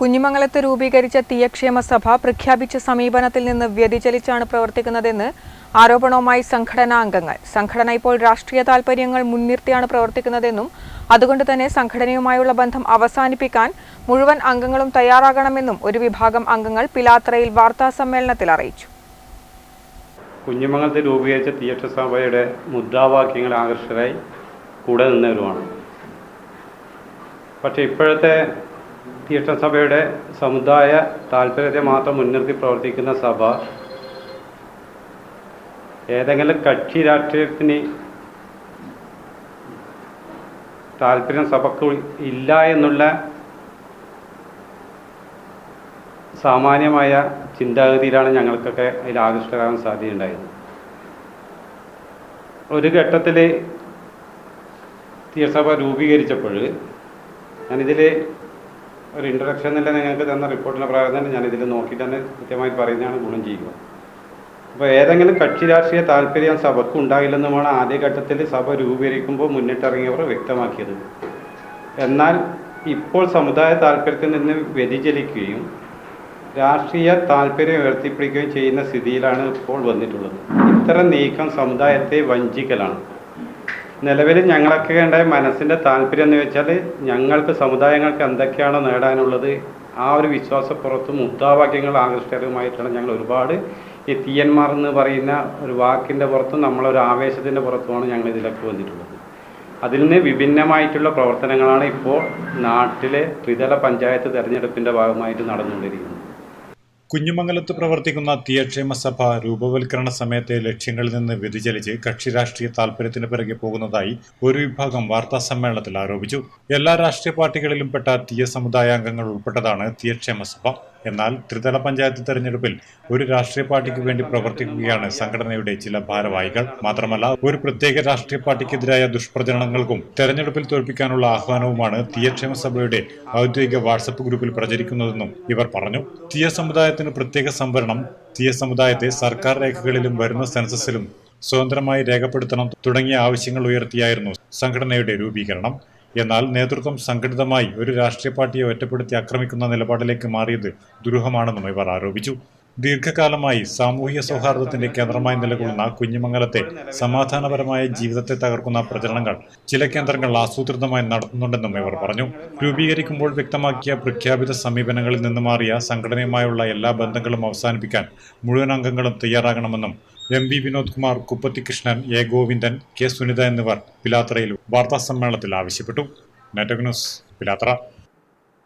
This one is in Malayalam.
കുഞ്ഞിമംഗലത്ത് രൂപീകരിച്ച തീയക്ഷേമ സഭ പ്രഖ്യാപിച്ച സമീപനത്തിൽ നിന്ന് വ്യതിചലിച്ചാണ് പ്രവർത്തിക്കുന്നതെന്ന് ആരോപണവുമായി സംഘടനാ അംഗങ്ങൾ. സംഘടന ഇപ്പോൾ രാഷ്ട്രീയ താൽപര്യങ്ങൾ മുൻനിർത്തിയാണ് പ്രവർത്തിക്കുന്നതെന്നും അതുകൊണ്ട് തന്നെ സംഘടനയുമായുള്ള ബന്ധം അവസാനിപ്പിക്കാൻ മുഴുവൻ അംഗങ്ങളും തയ്യാറാകണമെന്നും ഒരു വിഭാഗം അംഗങ്ങൾ പിലാത്രയിൽ വാർത്താസമ്മേളനത്തിൽ അറിയിച്ചു. കുഞ്ഞിമംഗലത്ത് രൂപീകരിച്ച തിയേറ്റർ സഭയുടെ മുദ്രാവാക്യങ്ങൾ ആകർഷകരായി കൂടെ നിന്നവരുമാണ്. പക്ഷേ ഇപ്പോഴത്തെ തിയേറ്റർ സഭയുടെ സമുദായ താല്പര്യത്തെ മാത്രം മുൻനിർത്തി പ്രവർത്തിക്കുന്ന സഭ ഏതെങ്കിലും കക്ഷി രാഷ്ട്രീയത്തിന് താല്പര്യം സഭക്ക് ഇല്ല എന്നുള്ള സാമാന്യമായ ചിന്താഗതിയിലാണ് ഞങ്ങൾക്കൊക്കെ അതിൽ ആകൃഷ്ടരാകാൻ സാധ്യതയുണ്ടായത്. ഒരു ഘട്ടത്തിൽ തീയസഭ രൂപീകരിച്ചപ്പോൾ ഞാനിതിൽ ഒരു ഇൻട്രഡക്ഷൻ തന്നെ നിങ്ങൾക്ക് തന്ന റിപ്പോർട്ടിന്റെ പ്രകാരം തന്നെ ഇതിൽ നോക്കിയിട്ട് തന്നെ കൃത്യമായി പറയുന്നതാണ് ഗുണം ചെയ്യുക. അപ്പോൾ ഏതെങ്കിലും കക്ഷി രാഷ്ട്രീയ താല്പര്യം സഭയ്ക്ക് ഉണ്ടാകില്ലെന്നുമാണ് ആദ്യഘട്ടത്തിൽ സഭ രൂപീകരിക്കുമ്പോൾ മുന്നിട്ടിറങ്ങിയവർ വ്യക്തമാക്കിയത്. എന്നാൽ ഇപ്പോൾ സമുദായ താല്പര്യത്തിൽ നിന്ന് വ്യതിചലിക്കുകയും രാഷ്ട്രീയ താല്പര്യം ഉയർത്തിപ്പിടിക്കുകയും ചെയ്യുന്ന സ്ഥിതിയിലാണ് ഇപ്പോൾ വന്നിട്ടുള്ളത്. ഇത്തരം നീക്കം സമുദായത്തെ വഞ്ചിക്കലാണ്. നിലവിൽ ഞങ്ങളൊക്കെ ഉണ്ടായ മനസ്സിന്റെ താല്പര്യം എന്ന് വെച്ചാൽ ഞങ്ങൾക്ക് സമുദായങ്ങൾക്ക് എന്തൊക്കെയാണോ നേടാനുള്ളത് ആ ഒരു വിശ്വാസപ്പുറത്തും മുദ്രാവാക്യങ്ങൾ ആകർഷകമായിട്ടാണ് ഞങ്ങൾ ഒരുപാട് ഈ തീയന്മാർ എന്ന് പറയുന്ന ഒരു വാക്കിന്റെ പുറത്തും നമ്മളൊരു ആവേശത്തിന്റെ പുറത്തുമാണ് ഞങ്ങൾ ഇതിലൊക്കെ വന്നിട്ടുള്ളത്. അതിൽ നിന്ന് വിഭിന്നമായിട്ടുള്ള പ്രവർത്തനങ്ങളാണ് ഇപ്പോൾ നാട്ടിലെ ത്രിതല പഞ്ചായത്ത് തെരഞ്ഞെടുപ്പിന്റെ ഭാഗമായിട്ട് നടന്നുകൊണ്ടിരിക്കുന്നത്. കുഞ്ഞുമംഗലത്ത് പ്രവർത്തിക്കുന്ന തീയക്ഷേമ സഭ രൂപവൽക്കരണ സമയത്തെ ലക്ഷ്യങ്ങളിൽ നിന്ന് വ്യതിചലിച്ച് കക്ഷി രാഷ്ട്രീയ താൽപര്യത്തിന് പിറകെ പോകുന്നതായി ഒരു വിഭാഗം വാർത്താ സമ്മേളനത്തിൽ ആരോപിച്ചു. എല്ലാ രാഷ്ട്രീയ പാർട്ടികളിലും പെട്ട തീയ സമുദായാംഗങ്ങൾ ഉൾപ്പെട്ടതാണ് തീയക്ഷേമ സഭ. എന്നാൽ ത്രിതല പഞ്ചായത്ത് തെരഞ്ഞെടുപ്പിൽ ഒരു രാഷ്ട്രീയ പാർട്ടിക്ക് വേണ്ടി പ്രവർത്തിക്കുകയാണ് സംഘടനയുടെ ചില ഭാരവാഹികൾ. മാത്രമല്ല ഒരു പ്രത്യേക രാഷ്ട്രീയ പാർട്ടിക്കെതിരായ ദുഷ്പ്രചരണങ്ങൾക്കും തെരഞ്ഞെടുപ്പിൽ തോൽപ്പിക്കാനുള്ള ആഹ്വാനവുമാണ് തീയക്ഷേമ സഭയുടെ ഔദ്യോഗിക വാട്സപ്പ് ഗ്രൂപ്പിൽ പ്രചരിക്കുന്നതെന്നും ഇവർ പറഞ്ഞു. തീയ സമുദായത്തിന് പ്രത്യേക സംവരണം തീയ സമുദായത്തെ സർക്കാർ രേഖകളിലും വരുന്ന സെൻസസിലും സ്വതന്ത്രമായി രേഖപ്പെടുത്തണം തുടങ്ങിയ ആവശ്യങ്ങൾ ഉയർത്തിയായിരുന്നു സംഘടനയുടെ രൂപീകരണം. എന്നാൽ നേതൃത്വം സംഘടിതമായി ഒരു രാഷ്ട്രീയ പാർട്ടിയെ ഒറ്റപ്പെടുത്തി ആക്രമിക്കുന്ന നിലപാടിലേക്ക് മാറിയത് ദുരൂഹമാണെന്നും ഇവർ ആരോപിച്ചു. ദീർഘകാലമായി സാമൂഹ്യ സൗഹാർദ്ദത്തിന്റെ കേന്ദ്രമായി നിലകൊള്ളുന്ന കുഞ്ഞുമംഗലത്തെ സമാധാനപരമായ ജീവിതത്തെ തകർക്കുന്ന പ്രചരണങ്ങൾ ചില കേന്ദ്രങ്ങൾ ആസൂത്രിതമായി നടത്തുന്നുണ്ടെന്നും ഇവർ പറഞ്ഞു. രൂപീകരിക്കുമ്പോൾ വ്യക്തമാക്കിയ പ്രഖ്യാപിത സമീപനങ്ങളിൽ നിന്ന് മാറിയ സംഘടനയുമായുള്ള എല്ലാ ബന്ധങ്ങളും അവസാനിപ്പിക്കാൻ മുഴുവൻ അംഗങ്ങളും തയ്യാറാകണമെന്നും M V Vinod Kumar Kuppathikrishnan A Govindan K Sunitha എന്നിവർ പിലാത്രയിൽ വാർത്താസമ്മേളനത്തിൽ ആവശ്യപ്പെട്ടു. നെറ്റക് ന്യൂസ് പിലാത്ര